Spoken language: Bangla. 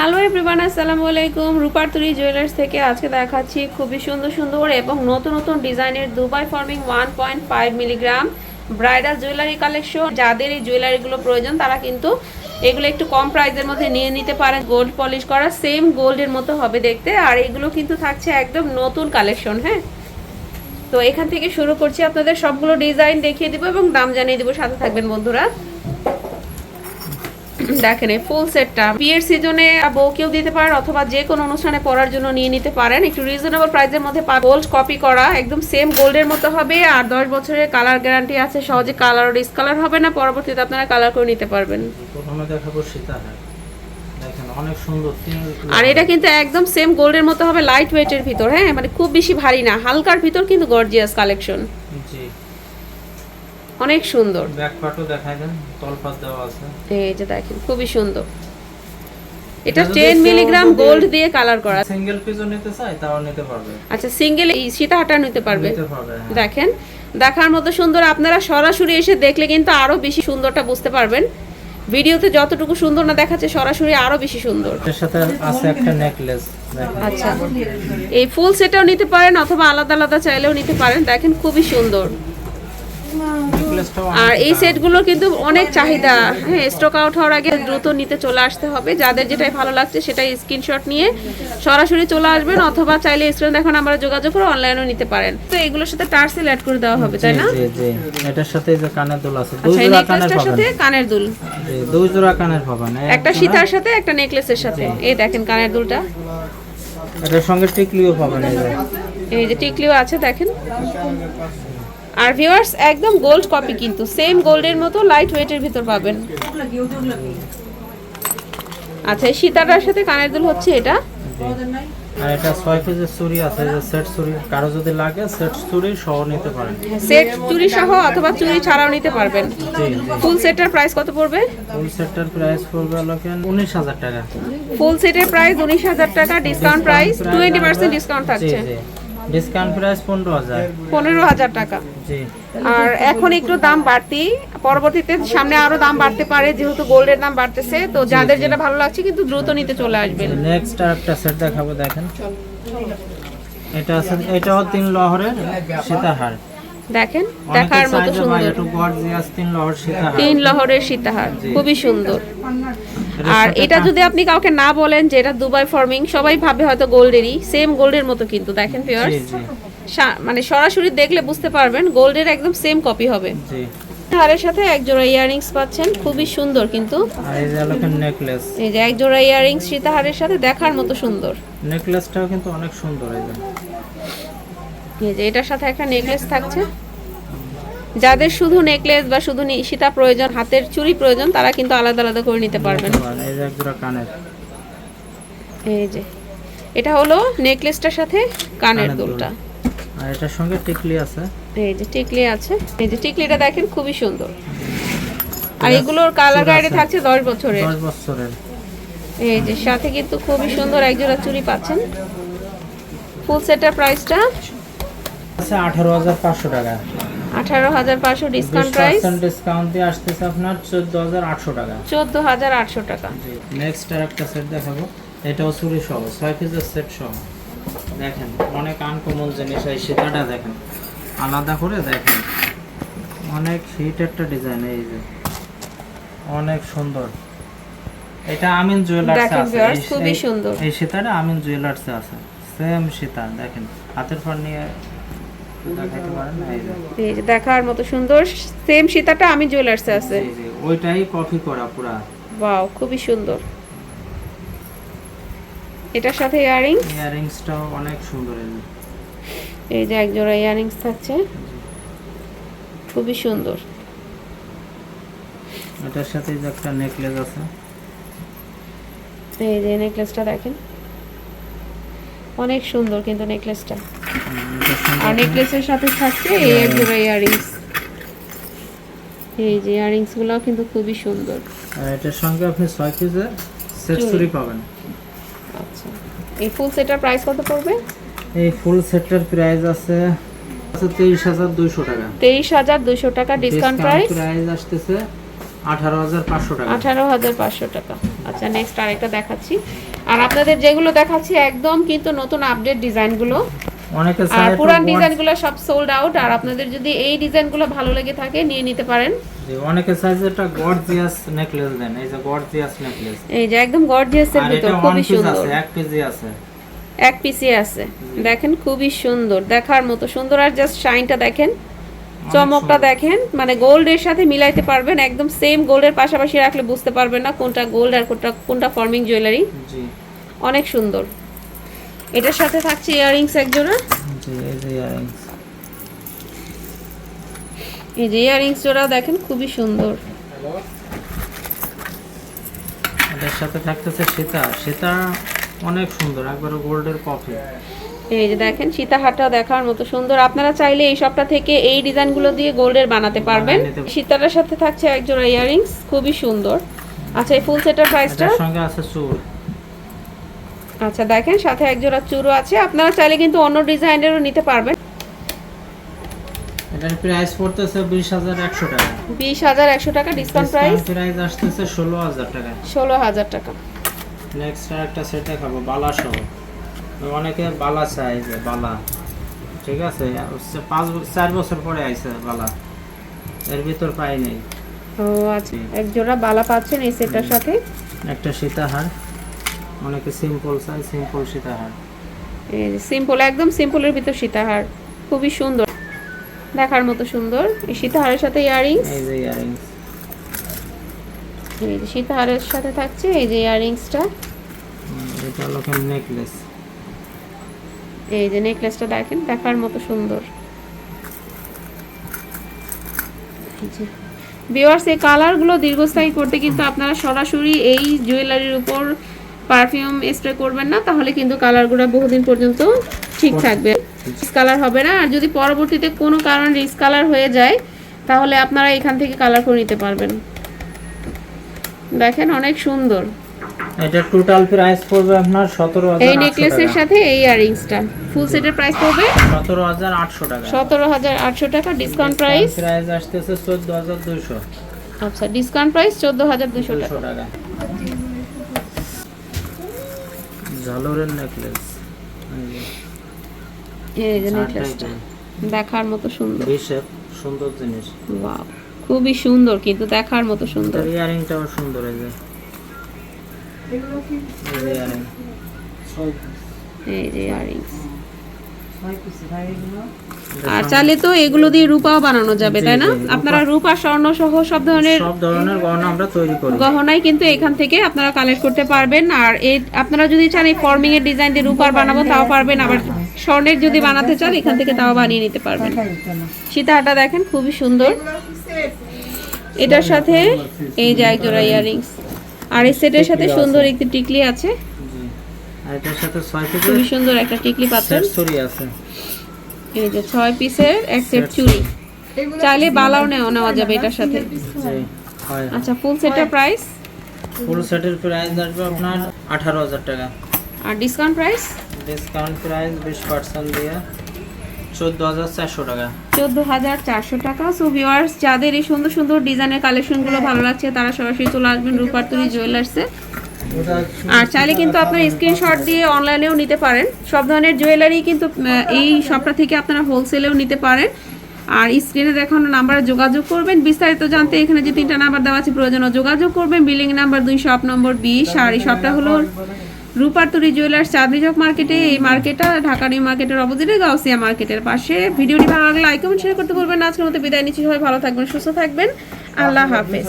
হ্যালো এভরিওয়ান, আসসালামু আলাইকুম। রূপারতুরি জুয়েলার্স থেকে আজকে দেখাচ্ছি খুবই সুন্দর সুন্দর এবং নতুন নতুন ডিজাইনের Dubai forming one point five milligram bridal jewellery collection যাদের এই জুয়েলারিগুলো প্রয়োজন, তারা কিন্তু এগুলো একটু কম প্রাইসের মধ্যে নিয়ে নিতে পারেন। গোল্ড পলিশ করা সেম গোল্ডের মতো হবে দেখতে। আর এগুলো কিন্তু থাকছে একদম নতুন কালেকশন হ্যাঁ? তো এখান থেকে শুরু করছি। আপনাদের সবগুলো ডিজাইন দেখিয়ে দিব এবং দাম জানিয়ে দিব। সাথে থাকবেন বন্ধুরা। দেখেন এই ফুল সেটটা বিয়ের সিজনে বউকেও দিতে পারেন অথবা যে কোনো অনুষ্ঠানে পরার জন্য নিয়ে নিতে পারেন। একটু রিজনেবল প্রাইসের মধ্যে গোল্ড কপি করা একদম সেম গোল্ডের মতো হবে আর দশ বছরের কালার গ্যারান্টি আছে সহজে কালার ডিসকালার হবে না পরবর্তীতে আপনারা কালার করে নিতে পারবেন। প্রথমে দেখাবো সীতাহার তিন আর এটা কিন্তু একদম সেম গোল্ডের মতো হবে লাইট ওয়েটের ভিতর হ্যাঁ? মানে খুব বেশি ভারী না হালকার ভিতর কিন্তু গর্জিয়াস কালেকশন জি। অনেক সুন্দর। ব্যাক পার্টও দেখাই দেন তলপাত দেওয়া আছে। এই যে দেখেন খুবই সুন্দর। এটা এটা যদি টেন কেউ মিলিগ্রাম গোল্ড দিয়ে কালার করা। সিঙ্গেল পিসও নিতে চাই তাও নিতে পারবে। আচ্ছা সিঙ্গেল এই সীতাহাটা নিতে পারবে। নিতে পারবে হ্যাঁ। দেখেন দেখার মতো সুন্দর। আপনারা সরাসরি এসে দেখলে কিন্তু আরও বেশি সুন্দরটা বুঝতে পারবেন। ভিডিওতে যতটুকু সুন্দর না দেখাচ্ছে সরাসরি আরও বেশি সুন্দর। এর সাথে আছে একটা নেকলেস আচ্ছা এই ফুল সেটাও নিতে পারেন অথবা আলাদা আলাদা চাইলেও নিতে পারেন। দেখেন খুবই সুন্দর। আর এই সেটগুলো কিন্তু অনেক চাহিদা। হ্যাঁ স্টক আউট হওয়ার আগে দ্রুত নিতে চলে আসতে হবে। যাদের যেটাই ভালো লাগছে সেটাই স্ক্রিনশট নিয়ে সরাসরি চলে আসবেন অথবা চাইলে স্ক্রিন দেখুন আমরা যোগাযোগ করে অনলাইনেও নিতে পারেন। তো এগুলোর সাথে টার্সেল অ্যাড করে দেওয়া হবে তাই না? এটার সাথে যে কানের দুল আছে দুই আচ্ছা জোড়া কানের পাবেন সাথে কানের দুল। দুই জোড়া কানের পাবেন। একটা সীতার সাথে একটা নেকলেসের সাথে। এই দেখেন কানের দুলটা। এটার সঙ্গে টিকলিও পাবেন এই যে টিকলিও আছে দেখেন। আর ভিউয়ার্স একদম গোল্ড কপি কিন্তু সেম গোল্ডের মতো লাইট ওয়েটের ভিতর পাবেন। আচ্ছা এই সীতাটার সাথে কানের দুল হচ্ছে এটা? আর এটা ছয় পিসের চুড়ি আছে যে সেট চুড়ি কারও যদি লাগে সেট চুড়ি সহ নিতে পারেন। সেট চুরি সহ অথবা চুরি ছাড়াও নিতে পারবেন। ফুল সেটের প্রাইস কত পড়বে? ফুল সেটটার প্রাইস পড়বে উনিশ হাজার টাকা। ফুল সেটের প্রাইস উনিশ হাজার টাকা discount price twenty percent discount জি থাকছে ডিসকাউন্ট প্রাইস পনেরো হাজার। পনেরো হাজার টাকা। জি। আর এখন একটু দাম বাড়তি পরবর্তীতে সামনে আরও দাম বাড়তে পারে যেহেতু গোল্ডের দাম বাড়তেছে তো যাদের যেটা ভালো লাগছে কিন্তু দ্রুত নিতে চলে আসবেন। নেক্সট আর একটা সেট দেখাবো দেখেন। এটা আছে এটাও তিন লহরের সীতাহার। দেখেন দেখার মতো সুন্দর। তিন লহর সীতাহার। তিন লহরের সীতাহার খুবই সুন্দর। আর এটা যদি আপনি কাউকে না বলেন যে এটা দুবাই ফর্মিং সবাই ভাবে হয়তো গোল্ডেরই সেম গোল্ডের মতো কিন্তু দেখেন পিওর মানে সরাসরি দেখলে বুঝতে পারবেন গোল্ডের একদম সেম কপি হবে। জি। হারের সাথে এক জোড়া ইয়াররিংস পাচ্ছেন খুবই সুন্দর কিন্তু। আর এই যে হলো নেকলেস এই যে এক জোড়া ইয়াররিংস সীতাহারের সাথে দেখার মতো সুন্দর। নেকলেসটাও কিন্তু অনেক সুন্দর এই যে। এটার সাথে একটা নেকলেস থাকছে। যাদের শুধু নেকলেস বা শুধু নি- সীতা প্রয়োজন হাতের চুড়ি প্রয়োজন তারা কিন্তু আলাদা আলাদা করে নিতে পারবেন। এই যে এটা হলো নেকলেসটার সাথে কানের দুলটা। আর এটার সঙ্গে টিকলি আছে। এই যে টিকলি আছে। এই যে টিকলিটা দেখেন খুবই সুন্দর। আর এগুলোর কালার গাইডে থাকছে দশ বছরের। দশ বছরের। এই যে সাথে কিন্তু খুবই সুন্দর একজোড়া চুড়ি পাচ্ছেন। ফুল সেটের প্রাইসটা আছে আঠারো হাজার পাঁচশো টাকা। আঠারো হাজার পাঁচশো ডিসকাউন্ট প্রাইস ডিসকাউন্ট দিয়ে আসতেছে আপনার চোদ্দ হাজার আটশো টাকা। চোদ্দ হাজার আটশো টাকা। নেক্সট আর একটা সেট দেখাবো। এটাও চুরি সহ ছয় পিসের সেট সহ। দেখেন অনেক আনকমন জিনিস এই সীতাটা দেখেন। আলাদা করে দেখেন। অনেক হিট একটা ডিজাইন এই যে। অনেক সুন্দর। এটা আমিন জুয়েলার্সে আছে। খুবই সুন্দর। এই সীতাটা আমিন জুয়েলার্সে আছে। সেম সীতা দেখেন। হাতের পর নিয়ে দেখার মতো সুন্দর সেম সীতাটা আমি জুয়েলার্সে আছে। ওইটাই কপি করা পুরা। ওয়াও খুবই সুন্দর। এটার সাথে ইয়ারিং ইয়ারিংসটাও অনেক সুন্দর এই যে। এক জোড়া ইয়ারিংস থাকছে। খুবই সুন্দর। এটার সাথে একটা নেকলেস আছে। এই যে নেকলেসটা দেখেন। অনেক সুন্দর কিন্তু নেকলেসটা। আর নেকলেসের সাথে থাকছে এই এক জোড়া ইয়ারিংস এই যে ইয়ারিংসগুলো কিন্তু খুবই সুন্দর। আর এটার সঙ্গে আপনি ছয় পিসের সেট চুড়ি। পাবেন। আচ্ছা। এই ফুল সেটার প্রাইস কত পড়বে? এই ফুল সেটটার প্রাইস আছে আছে তেইশ হাজার দুইশো টাকা। তেইশ হাজার দুশো টাকা ডিসকাউন্ট প্রাইস প্রাইস আসতেছে আঠারো হাজার পাঁচশো টাকা। আঠারো হাজার পাঁচশো টাকা। আচ্ছা নেক্সট আরেকটা দেখাচ্ছি। আর আপনাদের যেগুলো দেখাচ্ছি একদম কিন্তু নতুন আপডেট ডিজাইনগুলো। অনেকে আর পুরান ডিজাইনগুলো সব সোল্ড আউট আর আপনাদের যদি এই ডিজাইনগুলো ভালো লেগে থাকে নিয়ে নিতে পারেন। অনেকে যে একটা গর্জিয়াস নেকলেস দেন এই যে গর্জিয়াস নেকলেস এই যে একদম গর্জিয়াস এর ভিতর খুবই সুন্দর। এক কেজি আছে। এক পিসি আছে। দেখেন খুবই সুন্দর দেখার মতো সুন্দর আর জাস্ট শাইনটা দেখেন। চমকটা দেখেন মানে গোল্ডের সাথে মিলাইতে পারবেন একদম সেম গোল্ডের পাশাপাশি রাখলে বুঝতে পারবেন না কোনটা গোল্ড আর কোনটা কোনটা ফর্মিং জুয়েলারি অনেক সুন্দর। এটার সাথে থাকছে ইয়াররিংস এক জোড়া এই যে ইয়ারিংস এই যে ইয়াররিংস জোড়া দেখেন খুবই সুন্দর। এটার সাথে থাকতেছে সীতা। সীতা অনেক সুন্দর একবারে গোল্ডের কফি এই যে দেখেন সীতাহারটাও দেখার মতো সুন্দর। আপনারা চাইলে এই সবটা থেকে এই ডিজাইনগুলো দিয়ে গোল্ডের বানাতে পারবেন। সীতাটার সাথে থাকছে এক জোড়া ইয়াররিংস খুবই সুন্দর। আচ্ছা এই ফুল সেটার প্রাইসটা সঙ্গে আছে চুল। আচ্ছা দেখেন সাথে এক জোড়া চুরো আছে। আপনারা চাইলে কিন্তু অন্য ডিজাইনেরও নিতে পারবেন। এটার প্রাইস পড়তেছে বিশ হাজার একশো টাকা। বিশ হাজার একশো টাকা ডিসকাউন্ট প্রাইস প্রাইস আসতেছে ষোলো হাজার টাকা। ষোলো হাজার টাকা। নেক্সট একটা সেট দেখাবো বালা সহ অনেকে বালা চাই যে বালা। ঠিক আছে? পাঁচ চার বছর পরে আইছে বালা। এর ভিতর পাই নেই। ও আচ্ছা এক জোড়া বালা পাচ্ছেন এই সেটটার সাথে? একটা সীতাহার। অনেকে সিম্পল চাই সিম্পল সীতাহার। এই সিম্পল একদম সিম্পলের ভিতর সীতাহার। খুবই সুন্দর। দেখার মতো সুন্দর। এই সীতাহারের সাথে ইয়াররিংস? এই যে ইয়ারিংস এই সীতাহারের সাথে থাকছে এই যে ইয়াররিংসটা। এটা হলো নেকলেস এই যে নেকলেসটা দেখেন দেখার মতো সুন্দর। ভিওয়ার্স এই কালারগুলো দীর্ঘস্থায়ী করতে কিন্তু আপনারা সরাসরি এই জুয়েলারির উপর পারফিউম স্প্রে করবেন না তাহলে কিন্তু কালারগুলো বহুদিন পর্যন্ত ঠিক থাকবে। কালার হবে না। আর যদি পরবর্তীতে কোনো কারণে রিস কালার হয়ে যায় তাহলে আপনারা এখান থেকে কালার করে নিতে পারবেন। দেখেন অনেক সুন্দর। এটা টোটাল প্রাইস পড়বে আপনার সতেরো এই নেকলেসের সাথে এই ইয়ারিংসটা ফুল সেটের প্রাইস পড়বে? সতেরো হাজার আটশো টাকা। সতেরো হাজার আটশো টাকা ডিসকাউন্ট প্রাইস প্রাইস আসতেছে হাজার দুইশো। আচ্ছা ডিসকাউন্ট প্রাইস চোদ্দ হাজার দুশো টাকা। দুশো ঝালরের নেকলেস এই যে নেকলেসটা দেখার মতো সুন্দর। বিশেপ সুন্দর জিনিস। ওয়াও খুবই সুন্দর কিন্তু দেখার মতো সুন্দর। ইয়ারিংটাও সুন্দর এই যে। এই যে ইয়ারিং ইয়ারিংস আর চাইলে তো এগুলো দিয়ে রূপাও বানানো যাবে তাই না? আপনারা রূপা স্বর্ণ সহ সব ধরনের সব ধরনের গহনা আমরা তৈরি করি। গহনাই কিন্তু এখান থেকে আপনারা কালেক্ট করতে পারবেন। আর এই আপনারা যদি চান এই ফর্মিং এর ডিজাইন দিয়ে রূপার বানাবো তাও পারবেন। আবার স্বর্ণের যদি বানাতে চান এখান থেকে তাও বানিয়ে নিতে পারবেন। সীতাহারটা দেখেন খুবই সুন্দর। এটার সাথে এই যে একজোড়া ইয়াররিংস আর এই সেটের সাথে সুন্দর একটি টিকলি আছে। জি। আর এটার সাথে ছয় পিসের খুবই সুন্দর একটা টিকলি পাচ্ছেন। সেট ছড়ি আছে। এই যে ছয় পিসের এক সেট চুড়ি। চাইলে বালাও নেওয়া নেওয়া যাবে এটার সাথে। জি আচ্ছা ফুল সেটের প্রাইস ফুল সেটের প্রাইস আসবে আপনার আঠারো হাজার টাকা। আর ডিসকাউন্ট প্রাইস ডিসকাউন্ট প্রাইস বিশ পার্সেন্ট দিয়ে। টাকা। হাজার চারশো টাকা। সো ভিউয়ার্স যাদের এই সুন্দর সুন্দর ডিজাইনের কালেকশনগুলো ভালো লাগছে, তারা সরাসরি চলে আসবেন রূপার্তুরি জুয়েলার্সে আর চাইলে কিন্তু আপনার স্ক্রিনশট দিয়ে অনলাইনেও নিতে পারেন। সব ধরনের জুয়েলারি কিন্তু এই শপটা থেকে আপনারা হোলসেলেও নিতে পারেন। আর স্ক্রিনে দেখানো নাম্বারে যোগাযোগ করবেন। বিস্তারিত জানতে এখানে যে তিনটা নাম্বার দেওয়া আছে, প্রয়োজনে যোগাযোগ করবেন। বিলিং নাম্বার দুই শপ নম্বর বিশ, আর এই শপটা হলো রূপার্তুরি জুয়েলার্স চাঁদনি চক মার্কেটে এই মার্কেটটা ঢাকা নিউ মার্কেটের অপোজিটে গাউসিয়া মার্কেটের পাশে। ভিডিওটি ভালো লাগলে লাইক কমেন্ট শেয়ার করতে বলবেন না। আজকের মতো বিদায় নিচ্ছি। সবাই ভালো থাকবেন সুস্থ থাকবেন। আল্লাহ হাফেজ।